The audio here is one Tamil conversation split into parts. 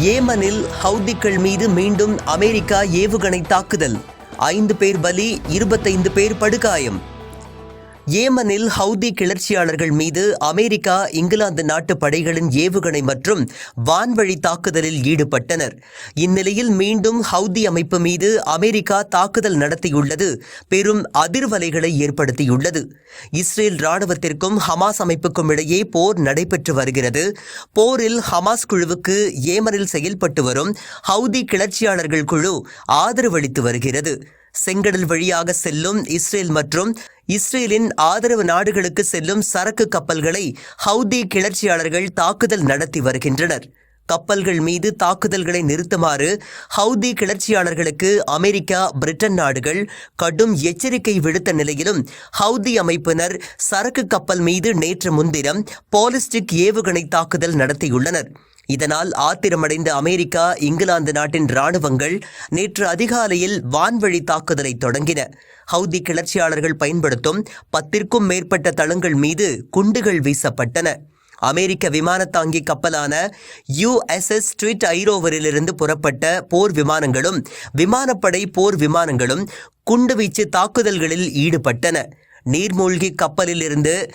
ஏமனில் ஹவுதிக்கள் மீது மீண்டும் அமெரிக்கா ஏவுகணை தாக்குதல். ஐந்து பேர் பலி இருபத்தைந்து பேர் படுகாயம். ஏமனில் ஹவுதி கிளர்ச்சியாளர்கள் மீது அமெரிக்கா இங்கிலாந்து நாட்டு படைகளின் ஏவுகணை மற்றும் வான்வழி தாக்குதலில் ஈடுபட்டனர். இந்நிலையில் மீண்டும் ஹவுதி அமைப்பு மீது அமெரிக்கா தாக்குதல் நடத்தியுள்ளது. பெரும் அதிர்வலைகளை ஏற்படுத்தியுள்ளது. இஸ்ரேல் ராணுவத்திற்கும் ஹமாஸ் அமைப்புக்கும் இடையே போர் நடைபெற்று வருகிறது. போரில் ஹமாஸ் குழுவுக்கு ஏமனில் செயல்பட்டு வரும் ஹவுதி கிளர்ச்சியாளர்கள் குழு ஆதரவளித்து வருகிறது. செங்கடல் வழியாக செல்லும் இஸ்ரேல் மற்றும் இஸ்ரேலின் ஆதரவு நாடுகளுக்கு செல்லும் சரக்கு கப்பல்களை ஹவுதி கிளர்ச்சியாளர்கள் தாக்குதல் நடத்தி வருகின்றனர். கப்பல்கள் மீது தாக்குதல்களை நிறுத்துமாறு ஹவுதி கிளர்ச்சியாளர்களுக்கு அமெரிக்கா பிரிட்டன் நாடுகள் கடும் எச்சரிக்கை விடுத்த நிலையிலும் ஹவுதி அமைப்பினர் சரக்கு கப்பல் மீது நேற்று முன்தினம் பாலிஸ்டிக் ஏவுகணை தாக்குதல் நடத்தியுள்ளனர். இதனால் ஆத்திரமடைந்த அமெரிக்கா இங்கிலாந்து நாட்டின் ராணுவங்கள் நேற்று அதிகாலையில் வான்வழி தாக்குதலை தொடங்கின. ஹவுதி கிளர்ச்சியாளர்கள் பயன்படுத்தும் பத்திற்கும் மேற்பட்ட தளங்கள் மீது குண்டுகள் வீசப்பட்டன. அமெரிக்க விமானத்தாங்கி கப்பலான யுஎஸ்எஸ் ஸ்ட்ரீட் ஐரோவரிலிருந்து புறப்பட்ட போர் விமானங்களும் விமானப்படை போர் விமானங்களும் குண்டுவீச்சு தாக்குதல்களில் ஈடுபட்டன. நீர்மூழ்கி கப்பலில் இருந்து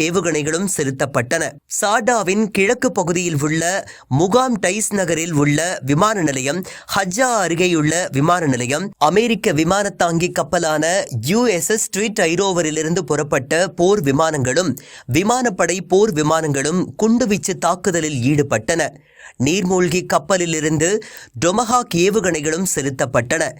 கேவுகணைகளும் செலுத்தப்பட்டன. சாடாவின் கிழக்கு பகுதியில் உள்ள முகாம் டைஸ் நகரில் உள்ள விமான நிலையம் ஹஜ்ஜா அருகேயுள்ள விமான நிலையம் அமெரிக்க விமானத்தாங்கி கப்பலான யுஎஸ்எஸ் ஸ்ட்ரீட் ஐரோவரிலிருந்து புறப்பட்ட போர் விமானங்களும் விமானப்படை போர் விமானங்களும் குண்டுவீச்சு தாக்குதலில் ஈடுபட்டன. நீர்மூழ்கி கப்பலிலிருந்து டொமஹா டொமஹாக் ஏவுகணைகளும் செலுத்தப்பட்டன.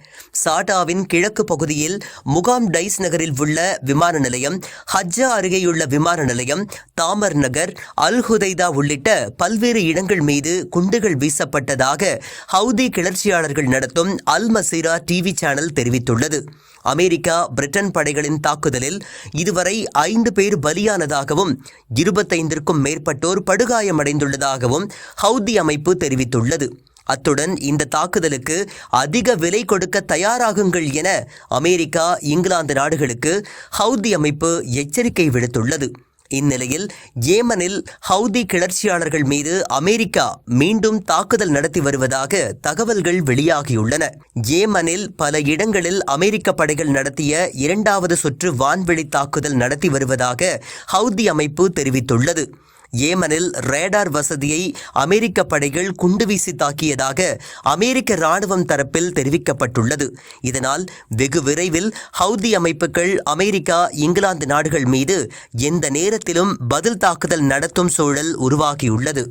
சாடாவின் கிழக்கு பகுதியில் முகாம் டைஸ் நகரில் உள்ள விமான நிலையம் ஹஜ்ஜா அருகேயுள்ள விமான நிலையம் தாமர் நகர் அல் ஹுதைதா உள்ளிட்ட பல்வேறு இடங்கள் மீது குண்டுகள் வீசப்பட்டதாக ஹவுதி கிளர்ச்சியாளர்கள் நடத்தும் அல் மசீரா டிவி சேனல் தெரிவித்துள்ளது. அமெரிக்கா பிரிட்டன் படைகளின் தாக்குதலில் இதுவரை ஐந்து பேர் பலியானதாகவும் இருபத்தைந்திற்கும் மேற்பட்டோர் படுகாயமடைந்துள்ளதாகவும் ஹவுதி அமைப்பு தெரிவித்துள்ளது. அத்துடன் இந்த தாக்குதலுக்கு அதிக விலை கொடுக்க தயாராகுங்கள் என அமெரிக்கா இங்கிலாந்து நாடுகளுக்கு ஹவுதி அமைப்பு எச்சரிக்கை விடுத்துள்ளது. இந்நிலையில் ஏமனில் ஹவுதி கிளர்ச்சியாளர்கள் மீது அமெரிக்கா மீண்டும் தாக்குதல் நடத்தி வருவதாக தகவல்கள் வெளியாகியுள்ளன. ஏமனில் பல இடங்களில் அமெரிக்க படைகள் நடத்திய இரண்டாவது சுற்று வான்வெளி தாக்குதல் நடத்தி வருவதாக ஹவுதி அமைப்பு தெரிவித்துள்ளது. ஏமனில் ரேடார் வசதியை அமெரிக்க படைகள் குண்டுவீசி தாக்கியதாக அமெரிக்க ராணுவம் தரப்பில் தெரிவிக்கப்பட்டுள்ளது. இதனால் வெகு விரைவில் ஹவுதி அமைப்புகள் அமெரிக்கா இங்கிலாந்து நாடுகள் மீது எந்த நேரத்திலும் பதில் தாக்குதல் நடத்தும் சூழல் உருவாகியுள்ளது.